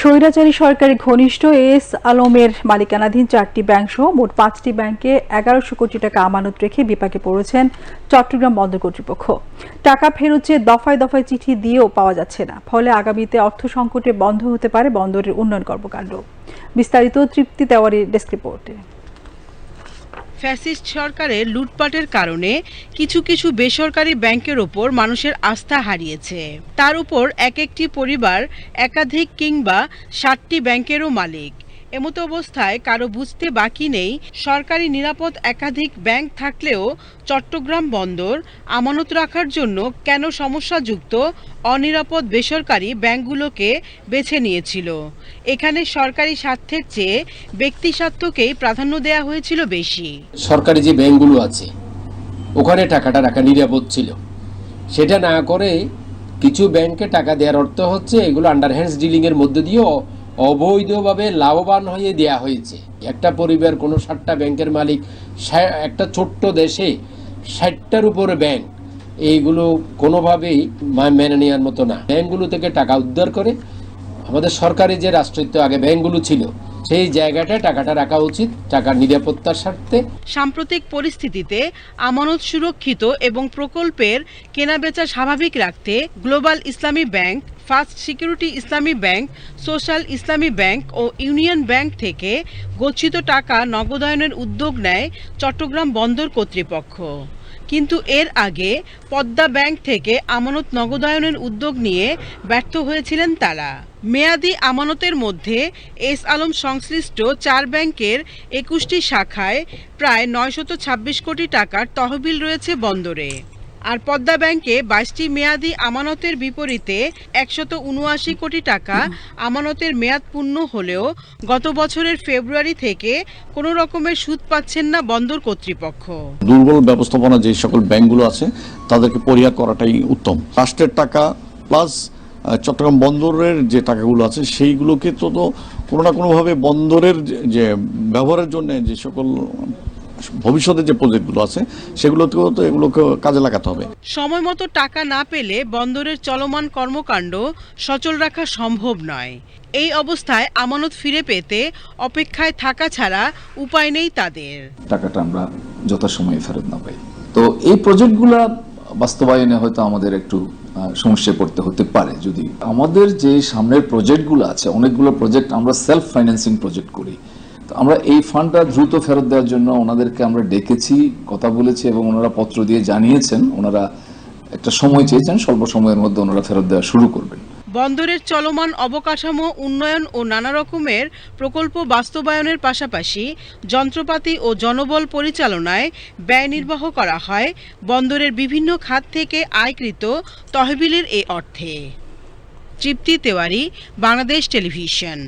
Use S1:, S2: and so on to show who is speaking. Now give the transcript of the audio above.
S1: স্বৈরাচারী সরকারি ঘনিষ্ঠ এস আলমের মালিকানাধীন চারটি ব্যাংক সহ মোট পাঁচটি ব্যাংকে এগারোশো কোটি টাকা আমানত রেখে বিপাকে পড়েছেন চট্টগ্রাম বন্দর কর্তৃপক্ষ। টাকা ফেরত চেয়ে দফায় দফায় চিঠি দিয়েও পাওয়া যাচ্ছে না। ফলে আগামীতে অর্থ সংকটে বন্ধ হতে পারে বন্দরের উন্নয়ন কর্মকাণ্ড। বিস্তারিত তৃপ্তি তেওয়ারি ডেস্ক রিপোর্টে।
S2: ফ্যাসিস্ট সরকারের লুটপাটের কারণে কিছু কিছু বেসরকারি ব্যাংকের ওপর মানুষের আস্থা হারিয়েছে। তার উপর এক একটি পরিবার, একাধিক কিংবা ষাটটি ব্যাংকেরও মালিক। এমতো অবস্থায় কারও বুঝতে বাকি নেই। সরকারি নিরাপদ একাধিক ব্যাংক থাকলেও চট্টগ্রাম বন্দর আমানত রাখার জন্য কেন সমস্যাযুক্ত, অনিরাপদ বেসরকারি ব্যাংকগুলোকে বেছে নিয়েছিল। এখানে সরকারি স্বার্থের চেয়ে ব্যক্তি স্বার্থকেই প্রাধান্য দেওয়া হয়েছিল বেশি।
S3: সরকারি যে ব্যাংকগুলো আছে, ওখানে টাকাটা রাখা নিরাপদ ছিল। সেটা না করে কিছু ব্যাংকে টাকা দেওয়ার অর্থ হচ্ছে এগুলো আন্ডার হ্যান্ডস ডিলিংয়ের মধ্যে দিয়ে অ- অবৈধভাবে লাভবান হয়ে দেয়া হয়েছে। একটা পরিবার, কোনো ষাটটা ব্যাংকের মালিক একটা ছোট্ট দেশে ষাটটার উপরে ব্যাংক। এইগুলো কোনোভাবেই মেনে নেওয়ার মতো না। ব্যাংকগুলো থেকে টাকা উদ্ধার করে আমাদের সরকারি যে রাষ্ট্রায়ত্ত আগে ব্যাংকগুলো ছিল, সেই জায়গাটায় টাকাটা রাখা উচিত, টাকার নিরাপত্তার স্বার্থে।
S2: সাম্প্রতিক পরিস্থিতিতে আমানত সুরক্ষিত এবং প্রকল্পের কেনাবেচা স্বাভাবিক রাখতে Global Islami Bank First Security Islami Bank, Social Islami Bank ও ইউনিয়ন ব্যাংক থেকে গচ্ছিত টাকা নগদায়নের উদ্যোগ নেয় চট্টগ্রাম বন্দর কর্তৃপক্ষ। কিন্তু এর আগে পদ্মা ব্যাংক থেকে আমানত নগদায়নের উদ্যোগ নিয়ে ব্যর্থ হয়েছিলেন তারা। মেয়াদি আমানতের মধ্যে এস আলম সংশ্লিষ্ট চার ব্যাংকের একুশটি শাখায় প্রায় নয়শত ছাব্বিশ কোটি টাকার তহবিল রয়েছে বন্দরে। আর পদ্মা ব্যাংকে বাইশটি মেয়াদি আমানতের বিপরীতে একশত উনআশি কোটি টাকা আমানতের মেয়াদ পূর্ণ হলেও গত বছরের ফেব্রুয়ারি থেকে কোনো রকমের সুদ পাচ্ছেন না বন্দর কর্তৃপক্ষ।
S4: দুর্বল ব্যবস্থাপনা যে সকল ব্যাংকগুলো আছে, তাদেরকে পরিহার করাটাই উত্তম। রাষ্ট্রের টাকা প্লাস চট্টগ্রাম বন্দরের যে টাকাগুলো আছে, সেইগুলোকে তো কোনো না কোনোভাবে বন্দরের যে ব্যবহারের জন্য যে সকল ভবিষ্যতে যে প্রজেক্টগুলো আছে সেগুলোতেও তো এগুলোকে কাজে লাগাতে হবে।
S2: সময় মতো টাকা না পেলে বন্দরের চলমান কর্মকাণ্ড সচল রাখা সম্ভব নয়। এই অবস্থায় আমানত ফিরে পেতে অপেক্ষায় থাকা ছাড়া উপায় নেই তাদের।
S5: টাকাটা আমরা যথাসময়ে ফেরত না পাই। তো এই প্রজেক্টগুলো বাস্তবায়নে হয়তো আমাদের একটু সমস্যায় পড়তে হতে পারে। যদি আমাদের যে সামনের প্রজেক্টগুলো আছে অনেকগুলো প্রজেক্ট আমরা সেলফ ফাইন্যান্সিং প্রজেক্ট করি। তো আমরা এই ফান্ডটা দ্রুত ফেরত দেওয়ার জন্য ওনাদেরকে আমরা ডেকেছি, কথা বলেছি এবং ওনারা পত্র দিয়ে জানিয়েছেন, ওনারা একটা সময় চেয়েছেন, স্বল্প সময়ের মধ্যে ওনারা ফেরত দেওয়া শুরু করবেন।
S2: বন্দরের চলমান অবকাঠামো, উন্নয়ন ও নানা রকমের প্রকল্প বাস্তবায়নের পাশাপাশি যন্ত্রপাতি ও জনবল পরিচালনায় ব্যয় নির্বাহ করা হয় বন্দরের বিভিন্ন খাত থেকে আয়কৃত তহবিলের এ অর্থে। তৃপ্তি তেওয়ারি, বাংলাদেশ টেলিভিশন।